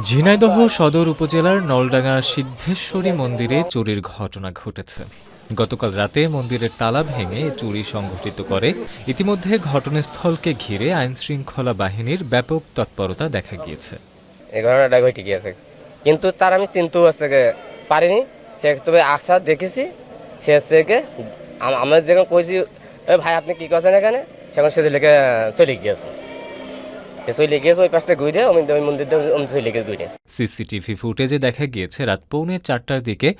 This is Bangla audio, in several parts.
ঝিনাইদহ সদর উপজেলার নলডাঙ্গা সিদ্ধেশ্বরী মন্দিরে চুরির ঘটনা ঘটেছে। গতকাল রাতে মন্দিরের তালা ভেঙে চুরি সংঘটিত করে। ইতিমধ্যে ঘটনাস্থলকে ঘিরে আইনশৃঙ্খলা বাহিনীর ব্যাপক তৎপরতা দেখা গিয়েছে। এই কিন্তু তার আমি চিনতেও আছে পারিনি। সে তবে আশা দেখেছি, সে হচ্ছে আমরা যখন কইছি ভাই, আপনি কি করছেন এখানে? সেখানে সে লেগে চলে গিয়েছে। সিসিটিভি ফুটেজে দেখা গিয়েছে রাত পৌনে চারটার দিকে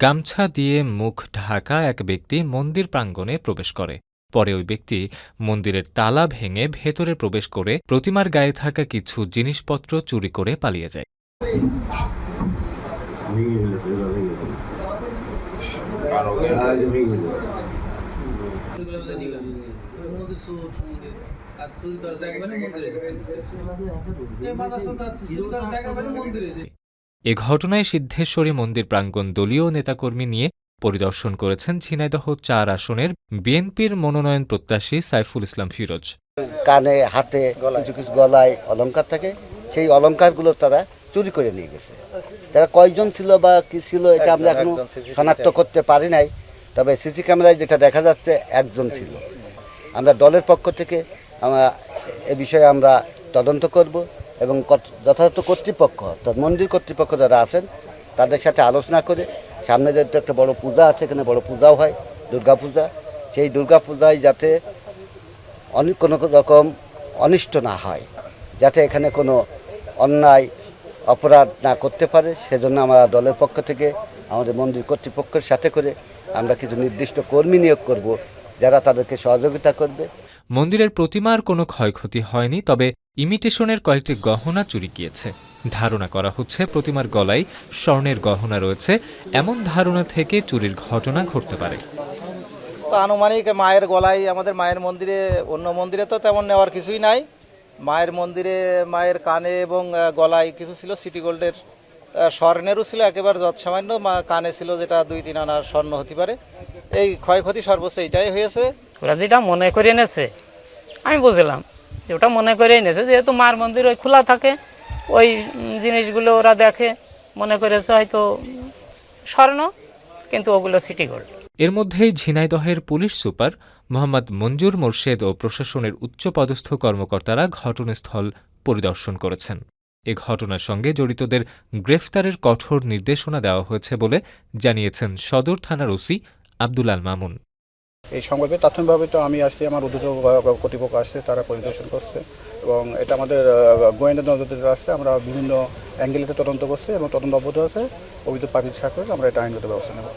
গামছা দিয়ে মুখ ঢাকা এক ব্যক্তি মন্দির প্রাঙ্গণে প্রবেশ করে। পরে ওই ব্যক্তি মন্দিরের তালা ভেঙে ভেতরে প্রবেশ করে প্রতিমার গায়ে থাকা কিছু জিনিসপত্র চুরি করে পালিয়ে যায়। এ ঘটনায় সিদ্ধেশ্বরী মন্দির প্রাঙ্গণ দলীয় নেতাকর্মী নিয়ে পরিদর্শন করেছেন ঝিনাইদহ চার আসনের বিএনপির মনোনয়ন প্রত্যাশী সাইফুল ইসলাম ফিরোজ। কানে হাতে কিছু কিছু গলায় অলংকার থাকে সেই অলংকারগুলো তারা চুরি করে নিয়ে গেছে। তারা কয়জন ছিল বা কি ছিল এটা আমরা এখনও শনাক্ত করতে পারি নাই। তবে সিসি ক্যামেরায় যেটা দেখা যাচ্ছে, একজন ছিল। আমরা দলের পক্ষ থেকে, আমরা এ বিষয়ে আমরা তদন্ত করব এবং যথাযথ কর্তৃপক্ষ, অর্থাৎ মন্দির কর্তৃপক্ষ যারা আছেন, তাদের সাথে আলোচনা করে, সামনে যেহেতু একটা বড় পূজা আছে, এখানে বড় পূজাও হয়, দুর্গা পূজা, সেই দুর্গা পূজায় যাতে অনেক কোনো রকম অনিষ্ট না হয়, যাতে এখানে কোনো অন্যায়, অপরাধ না করতে পারে, সেজন্য আমরা দলের পক্ষ থেকে, আমাদের মন্দির কর্তৃপক্ষের সাথে করে আমরা কিছু নির্দিষ্ট কর্মী নিয়োগ করব যারা তাদেরকে সহযোগিতা করবে। মন্দিরের প্রতিমার কোনো ক্ষয়ক্ষতি হয়নি তবে ইমিটেশনের কয়েকটি গহনা চুরি গিয়েছে। ধারণা করা হচ্ছে প্রতিমার গলায় স্বর্ণের গহনা রয়েছে এমন ধারণা থেকে চুরির ঘটনা ঘটতে পারে। তো আনুমানিক মায়ের গলায় আমাদের মায়ের মন্দিরে অন্য মন্দিরে তো তেমন নেওয়ার কিছুই নাই। মায়ের মন্দিরে মায়ের কানে এবং গলায় কিছু ছিল সিটি গোল্ডের স্বর্ণেরও ছিল একেবারে যৎ সামান্য মা কানে ছিল যেটা দুই তিন আনার স্বর্ণ হতে পারে। এই ক্ষয়ক্ষতি সর্বোচ্চ এইটাই হয়েছে। ওরা যেটা মনে করে এনেছে আমি বুঝলাম যে ওটা মনে করে এনেছে যেহেতু মার মন্দির ওই খোলা থাকে ওই জিনিসগুলো ওরা দেখে মনে করেছে হয়তো স্বর্ণ কিন্তু ওগুলো সিটি গোল্ড। এর মধ্যেই ঝিনাইদহের পুলিশ সুপার মোহাম্মদ মঞ্জুর মোর্শেদ ও প্রশাসনের উচ্চপদস্থ কর্মকর্তারা ঘটনাস্থল পরিদর্শন করেছেন। এ ঘটনার সঙ্গে জড়িতদের গ্রেফতারের কঠোর নির্দেশনা দেওয়া হয়েছে বলে জানিয়েছেন সদর থানার ওসি আব্দুল আল মামুন। এই সংবাদে প্রাথমিকভাবে তো আমি আসছি, আমার উদ্যোগ কর্তৃপক্ষ আসছে, তারা পরিদর্শন করছে এবং এটা আমাদের গোয়েন্দা নজরদারি আসছে আমরা বিভিন্ন অ্যাঙ্গেলেতে তদন্ত করছি এবং তদন্ত অব্যাহত আছে। অভিযোগ পাখির সাক্ষর আমরা এটা আইনগত ব্যবস্থা নেব।